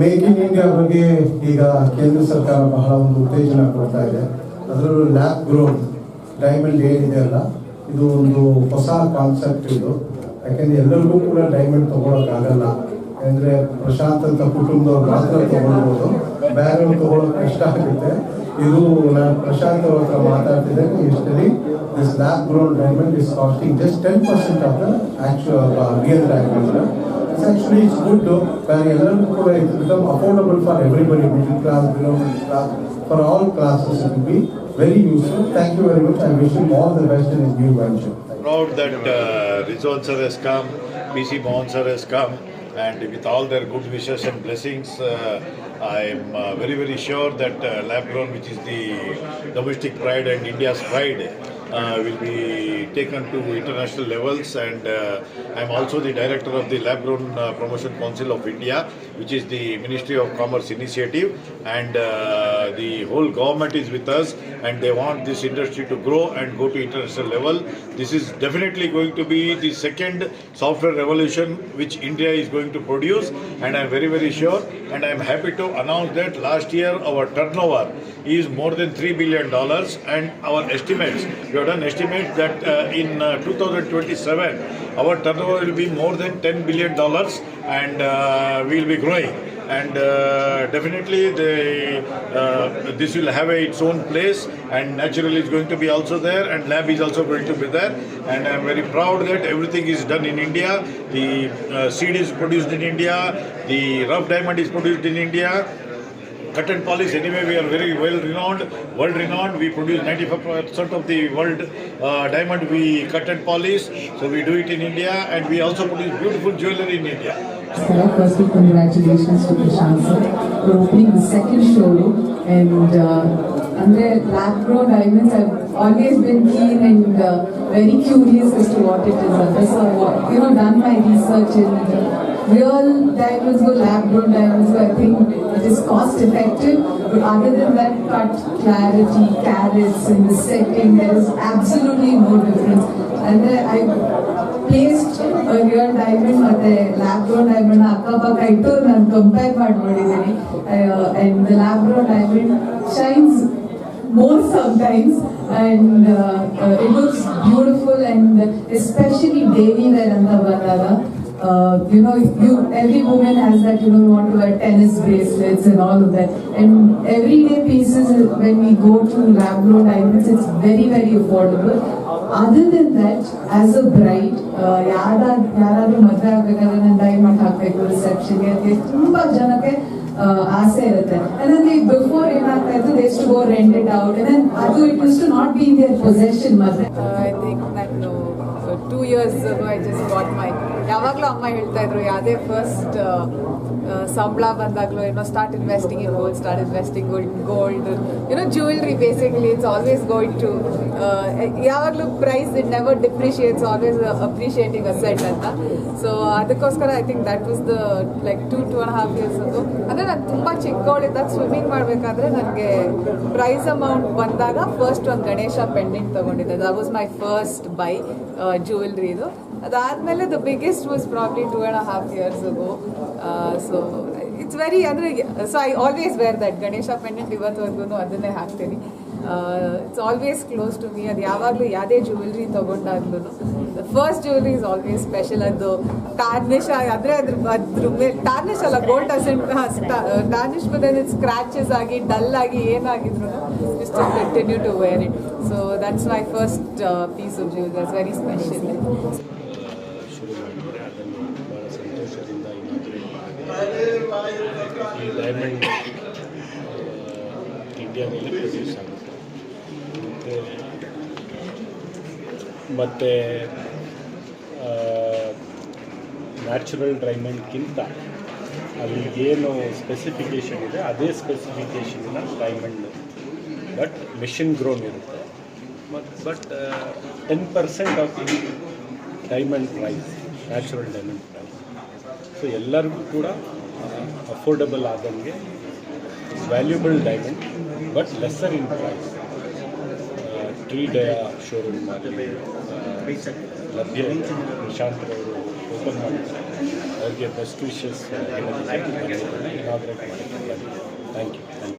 Make in India ಬಗ್ಗೆ ಈಗ ಕೇಂದ್ರ ಸರ್ಕಾರ ಬಹಳ ಒಂದು ಉತ್ತೇಜನ ಕೊಡ್ತಾ ಇದೆ. ಅದರಲ್ಲೂ ಲ್ಯಾಪ್ ಗ್ರೋತ್, ಡೈಮಂಡ್ ಏನಿದೆ ಅಲ್ಲ, ಇದು ಒಂದು ಹೊಸ ಕಾನ್ಸೆಪ್ಟ್ ಇದು. ಯಾಕೆಂದ್ರೆ ಎಲ್ಲರಿಗೂ ಕೂಡ ಡೈಮಂಡ್ ತಗೊಳಕ್ಕಾಗಲ್ಲ. ಯಾಕಂದ್ರೆ ಪ್ರಶಾಂತ್ ಅಂತ ಕುಟುಂಬದವ್ರು ಮಾತ್ರ ತಗೊಳ್ಬೋದು. ಬೇರೆಯವ್ರು ತಗೊಳಕ್ ಕಷ್ಟ ಆಗುತ್ತೆ. ಇದು ನಾನು ಪ್ರಶಾಂತ್ ಅವ್ರ ಹತ್ರ ಮಾತಾಡ್ತಿದ್ದೆ. ಎಷ್ಟಲ್ಲಿ this lab grown diamond is costing just ten percent of the actual real diamond It's actually it's good though, where eleven crore it's become affordable for everybody, middle class, below middle class, for all classes it will be very useful. Thank you very much. I wish you all the best in his new venture. Proud that uh, Rizwan sir has come, PC Mohan sir has come, and with all their good wishes and blessings, uh, I am uh, very very sure that uh, Lab Grown, which is the domestic pride and India's pride will be taken to international levels. And uh, I am also the director of the Labgrown uh, Promotion Council of India, which is the Ministry of Commerce initiative, and uh, the whole government is with us, and they want this industry to grow and go to international level. This is definitely going to be the second software revolution which India is going to produce, and I'm very very sure, and I'm happy to announce that last year our turnover is more than three billion dollars, and our estimates we have done estimates that uh, in uh, 2027 our turnover will be more than 10 billion dollars, and uh, we will be growing. And uh, definitely uh, this will have its own place and naturally it's going to be also there and lab is also going to be there. And I'm very proud that everything is done in India. The uh, seed is produced in India, the rough diamond is produced in India, cut and polish anyway we are very well renowned world renowned we produce 95% of the world uh, diamond we cut and polish so we do it in india and we also produce beautiful jewelry in india Sir, firstly, congratulations to Prashant sir for opening the second showroom. And uh, under lab grown diamonds, I've always been keen and uh, very curious as to what it is. And so, you know, done my research in real diamonds go lab grown diamonds. So I think it is cost effective. But other than that, cut clarity, carats in the setting, there is absolutely no difference. And then I placed a real diamond ಮತ್ತೆ lab grown diamond ಅಕ್ಕಪಕ್ಕ ಇಟ್ಟು ನಾನು compare ಮಾಡಿ ನೋಡಿದ್ದೀನಿ and the lab grown diamond shines more sometimes and uh, uh, it looks beautiful and especially daily there anta bandaga uh, you know you every woman has that you know want to wear tennis bracelets and all of that and everyday pieces when we go to lab grown diamonds it's very very affordable other than that as a bride ಯಾರ ಯಾರಾದ್ರೂ ಮದುವೆ ಆಗ್ಬೇಕಾದ್ರೆ ನಾನು diamond ಹಾಕ್ಬೇಕು ರಿಸೆಪ್ಷನ್ಗೆ ಅಂತ ತುಂಬಾ ಜನಕ್ಕೆ ಆ, ಆಸೆ ಇರುತ್ತೆ ಅಂದ್ರೆ ಬಿಫೋರ್ ಏನಾಗ್ತಾ ಇತ್ತು days to go rent it out ಅದು it used to not be in their possession ಮದುವೆ ಐ ಥಿಂಕ್ ನಾನು two years I just got my ಯಾವಾಗಲೂ ಅಮ್ಮ ಹೇಳ್ತಾ ಇದ್ರು, ಯಾವುದೇ ಫಸ್ಟ್ ಸಂಬಳ ಬಂದಾಗಲೂ ಏನೋ start investing in gold start investing gold gold ಏನೋ jewellery basically it's always going to ಯಾವಾಗಲೂ price it never depreciates always appreciating asset set ಅಂತ. ಸೊ ಅದಕ್ಕೋಸ್ಕರ I think that was the like two two and half years ಅದು ಅಂದರೆ ನಾನು ತುಂಬ ಚಿಕ್ಕವಳಿದ್ದಾಗ swimming ಮಾಡಬೇಕಾದ್ರೆ ನನಗೆ ಪ್ರೈಸ್ ಅಮೌಂಟ್ ಬಂದಾಗ ಫಸ್ಟ್ ಒಂದು ಗಣೇಶ ಪೆಂಡೆಂಟ್ ತೊಗೊಂಡಿದ್ದೆ. That was my first buy ಜ್ಯುವೆಲ್ರಿದು ಅದಾದಮೇಲೆ the biggest was probably two and half years ago so it's very ಅಂದರೆ so I always wear that Ganesha pendant ಇವತ್ತುವರೆಗೂ ಅದನ್ನೇ ಹಾಕ್ತೀನಿ. It's always close to me ಅದು ಯಾವಾಗಲೂ ಯಾವುದೇ jewellery ತೊಗೊಂಡಾಗ್ಲೂ first jewellery is always special ಅದು tarnish ಆದರೆ ಅದ್ರ ಅದ್ರ ಮೇಲೆ ಟಾರ್ನಿಶ್ ಅಲ್ಲ ಗೋಲ್ಡ್ ಅಸೆಂಟ್ ಟಾರ್ನಿಶ್ ಬದಲು ಸ್ಕ್ರಾಚಸ್ ಆಗಿ ಡಲ್ ಆಗಿ ಏನಾಗಿದ್ರು just continue to wear it so that's my first piece of jewellery that's very special India produce ಆಗುತ್ತೆ ಮತ್ತು ನ್ಯಾಚುರಲ್ ಡೈಮಂಡ್ಗಿಂತ ಅಲ್ಲಿ ಏನು ಸ್ಪೆಸಿಫಿಕೇಷನ್ ಇದೆ, ಅದೇ ಸ್ಪೆಸಿಫಿಕೇಷನ್ನ ಡೈಮಂಡ್ ಬಟ್ ಮೆಷಿನ್ ಗ್ರೋನ್ ಇರುತ್ತೆ. ಮತ್ತು but ten percent of diamond price natural diamond price so ಎಲ್ಲರಿಗೂ ಕೂಡ ಅಫೋರ್ಡಬಲ್ ಆದಂಗೆ valuable diamond but lesser in price ಡಯ showroom ಆಗಲಿ ಲಭ್ಯ. ಪ್ರಶಾಂತ್ ಅವರು ಓಪನ್ ಮಾಡಿದ್ದಾರೆ. ಅವರಿಗೆ ಬೆಸ್ಟ್ ನಾವು ಇನಾಗ್ರೇಟ್ ಮಾಡಿದ್ದಾರೆ ಥ್ಯಾಂಕ್ ಯು